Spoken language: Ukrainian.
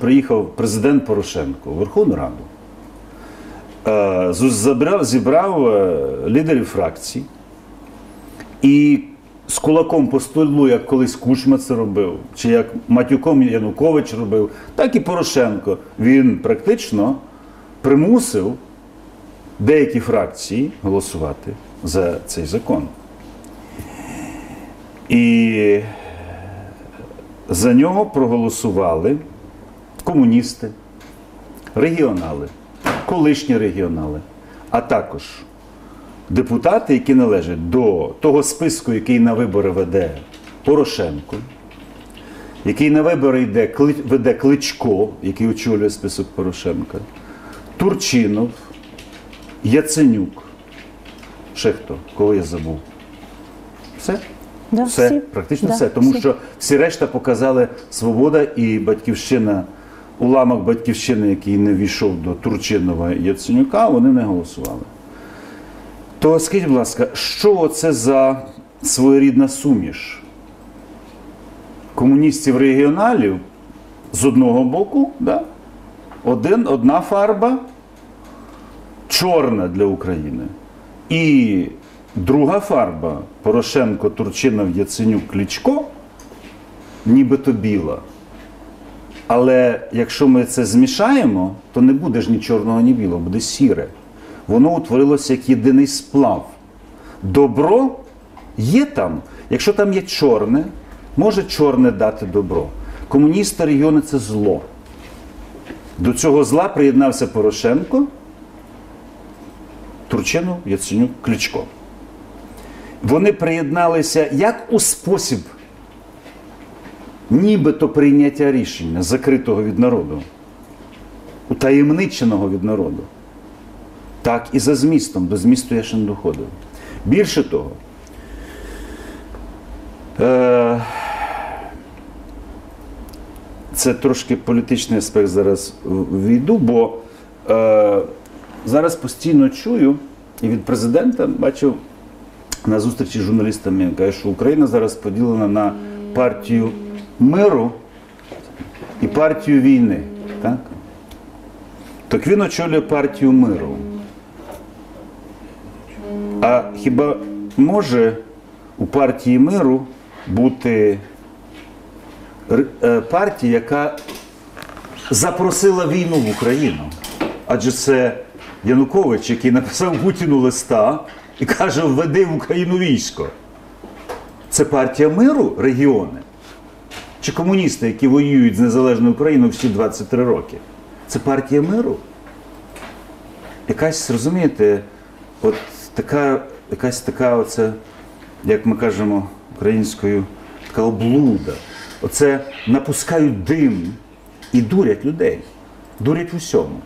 Приїхав президент Порошенко у Верховну Раду, е, забрав, зібрав е, лідерів фракцій і з кулаком по столу, як колись Кучма це робив, чи як матюком Янукович робив, так і Порошенко. Він практично примусив деякі фракції голосувати за цей закон. І за нього проголосували комуністи, регіонали, колишні регіонали, а також депутати, які належать до того списку, який на вибори веде Порошенко, який на вибори йде, веде Кличко, який очолює список Порошенка, Турчинов, Яценюк. Ще хто? Кого я забув? Все? Да, Все, всі. практично Да, все. Тому всі. що всі решта показали свобода і батьківщина, уламок батьківщини, який не війшов до Турчинова і Яценюка, вони не голосували. То скажіть, будь ласка, що це за своєрідна суміш комуністів регіоналів з одного боку, да? Один, одна фарба чорна для України. І друга фарба Порошенко, Турчинов, Яценюк, Кличко, нібито біла. Але якщо ми це змішаємо, то не буде ж ні чорного, ні білого, буде сіре. Воно утворилося як єдиний сплав. Добро є там. Якщо там є чорне, може чорне дати добро. Комуністи регіони це зло. До цього зла приєднався Порошенко, Турчинов, Яценюк, Кличко. Вони приєдналися як у спосіб нібито прийняття рішення, закритого від народу, утаємниченого від народу. Так і за змістом. До змісту я ще не доходив. Більше того, е- це трошки політичний аспект зараз війду, бо е- зараз постійно чую і від президента бачив на зустрічі з журналістами, каже, що Україна зараз поділена на партію миру і партію війни. Так? Так він очолює партію миру. А хіба може у партії миру бути е, партія, яка запросила війну в Україну? Адже це Янукович, який написав Путіну листа і каже, введи в Україну військо. Це партія миру регіони? Чи комуністи, які воюють з незалежною Україною всі 23 роки? Це партія миру? Якась, розумієте, от така, якась така, оце, як ми кажемо українською, така облуда. Оце напускають дим і дурять людей, дурять в усьому.